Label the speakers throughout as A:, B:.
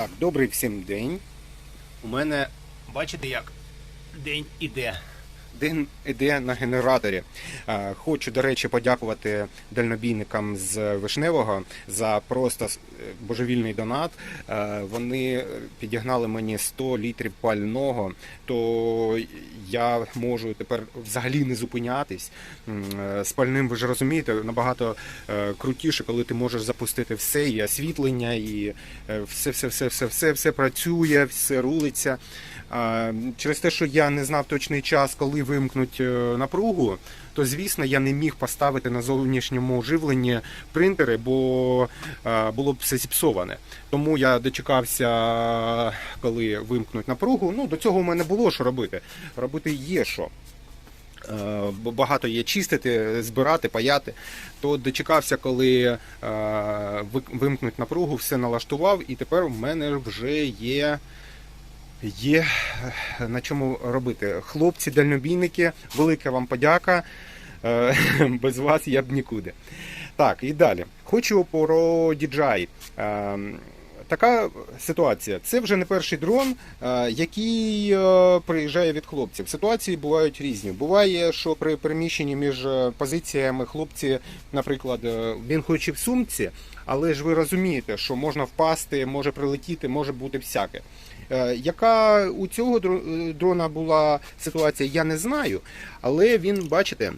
A: Так, добрий всім день. У мене, бачите, як день іде. День іде на генераторі. Е, Хочу, до речі, подякувати дальнобійникам з Вишневого за просто е, божевільний донат. Е, Вони підігнали мені 100 літрів пального, то я можу тепер взагалі не зупинятись. З пальним, ви ж розумієте, набагато крутіше, коли ти можеш запустити все, і освітлення, і все, все, все, все, все, все працює, все рулиться. Через те, що я не знав точний час, коли вимкнуть е, напругу, то звісно я не міг поставити на зовнішньому живленні принтери, бо е, було б все зіпсоване. Тому я дочекався, коли вимкнуть напругу. Ну до цього у мене було що робити. Робити є що. Е, багато є чистити, збирати, паяти. То дочекався, коли вимкнуть напругу, все налаштував, і тепер в мене вже є. Є е, на чому робити. Хлопці, дальнобійники, велика вам подяка. Е, Без вас я б нікуди. Так, і далі. Хочу про DJI. Така ситуація. Це вже не перший дрон, е, який е, приїжджає від хлопців. Ситуації бувають різні. Буває, що при переміщенні між е, позиціями хлопці, наприклад, він хоче в сумці, але ж ви розумієте, що можна впасти, може прилетіти, може бути всяке. Яка у цього дрона була ситуація, я не знаю, але він, бачите,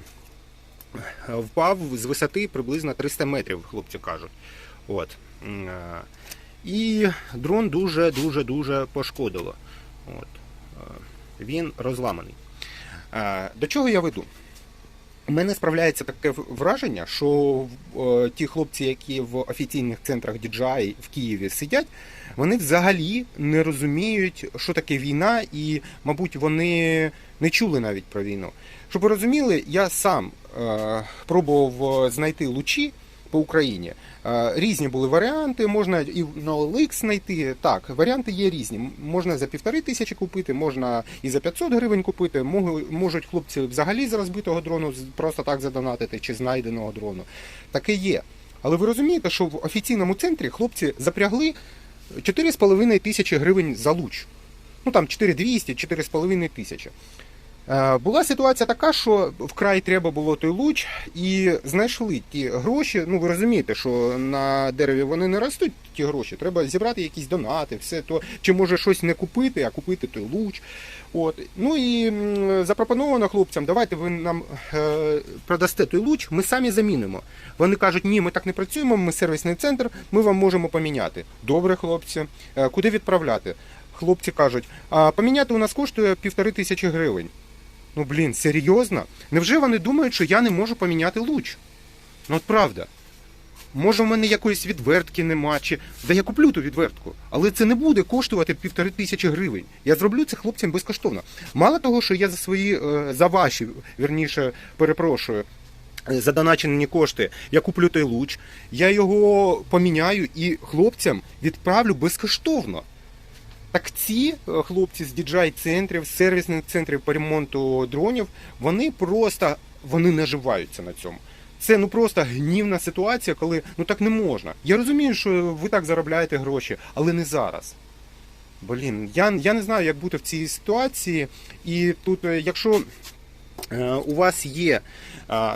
A: впав з висоти приблизно 300 метрів, хлопці кажуть. От. І дрон дуже-дуже дуже пошкодило. От. Е, Він розламаний. Е, До чого я веду? У мене справляється таке враження, що е, ті хлопці, які в офіційних центрах DJI в Києві сидять, вони взагалі не розуміють, що таке війна, і, мабуть, вони не чули навіть про війну. Щоб ви розуміли, я сам е, пробував знайти лучі по Україні. Е, Різні були варіанти, можна і на OLX знайти. Так, варіанти є різні. Можна за півтори тисячі купити, можна і за 500 гривень купити. Можуть хлопці взагалі з розбитого дрону просто так задонатити чи знайденого дрону. Таке є. Але ви розумієте, що в офіційному центрі хлопці запрягли 4,5 тисячі гривень за луч. Ну там 4200, 4,5 тисячі. Е, Була ситуація така, що вкрай треба було той луч, і знайшли ті гроші. Ну ви розумієте, що на дереві вони не ростуть, ті гроші. Треба зібрати якісь донати, все то чи може щось не купити, а купити той луч. От ну і запропоновано хлопцям, давайте ви нам е, продасте той луч, ми самі замінимо. Вони кажуть, ні, ми так не працюємо, ми сервісний центр, ми вам можемо поміняти. Добре, хлопці, Е, куди відправляти? Хлопці кажуть, а поміняти у нас коштує півтори тисячі гривень. Ну блін, серйозно? Невже вони думають, що я не можу поміняти луч? Ну от правда. Може, в мене якоїсь відвертки нема, чи. Да я куплю ту відвертку, але це не буде коштувати півтори тисячі гривень. Я зроблю це хлопцям безкоштовно. Мало того, що я за свої, е, за ваші, вірніше, перепрошую, е, задоначені кошти, я куплю той луч, я його поміняю і хлопцям відправлю безкоштовно. Так ці е, хлопці з DJI центрів, з сервісних центрів по ремонту дронів, вони просто вони наживаються на цьому. Це ну просто гнівна ситуація, коли ну так не можна. Я розумію, що ви так заробляєте гроші, але не зараз. Блін, я, я не знаю, як бути в цій ситуації. І тут, е, якщо е, у вас є, е,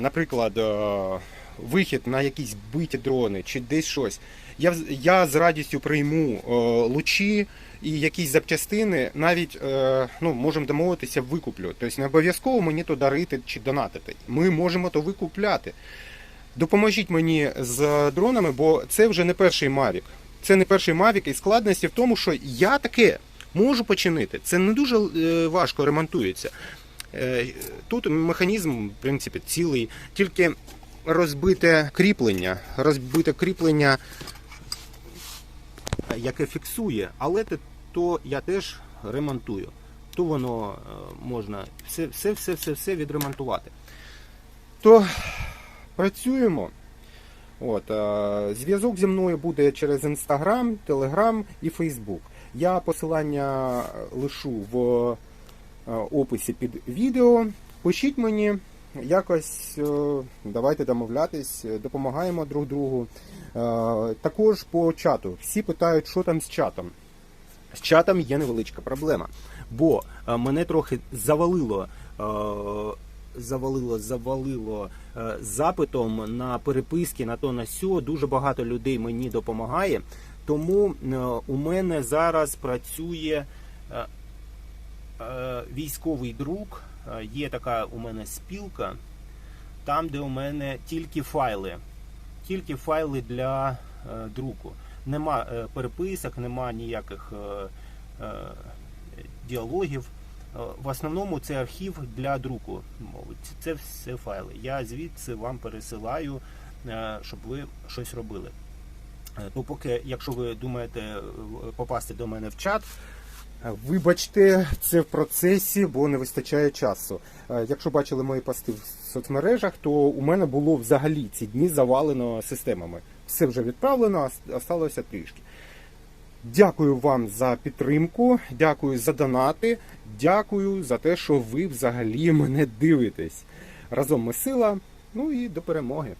A: наприклад, е, вихід на якісь биті дрони чи десь щось, я, я з радістю прийму е, лучі і якісь запчастини, навіть е, ну, можемо домовитися, викуплю. Тобто не обов'язково мені то дарити чи донатити. Ми можемо то викупляти. Допоможіть мені з дронами, бо це вже не перший Mavic. Це не перший Mavic, і складності в тому, що я таке можу починити. Це не дуже е, важко ремонтується. Е, Тут механізм, в принципі, цілий, тільки розбите кріплення, розбите кріплення, яке фіксує, але то я теж ремонтую. То воно е, можна все, все, все, все, все відремонтувати. То працюємо. От, е, зв'язок зі мною буде через Instagram, Telegram і Facebook. Я посилання лишу в е, описі під відео. Пишіть мені, якось е, давайте домовлятись, е, допомагаємо друг другу. Е, Також по чату. Всі питають, що там з чатом. З чатом є невеличка проблема, бо мене трохи завалило. Завалило, завалило запитом на переписки на то на сьо. Дуже багато людей мені допомагає. Тому у мене зараз працює військовий друг. Е, Є така у мене спілка, там, де у мене тільки файли, тільки файли для е, друку. Нема е, переписок, нема ніяких діалогів. В основному це архів для друку. Це все файли. Я звідси вам пересилаю, щоб ви щось робили. То поки, якщо ви думаєте попасти до мене в чат, вибачте, це в процесі, бо не вистачає часу. Е, Якщо бачили мої пости в соцмережах, то у мене було взагалі ці дні завалено системами. Все вже відправлено, а с- осталося трішки. Дякую вам за підтримку, дякую за донати, дякую за те, що ви взагалі мене дивитесь. Разом ми сила. Ну і до перемоги.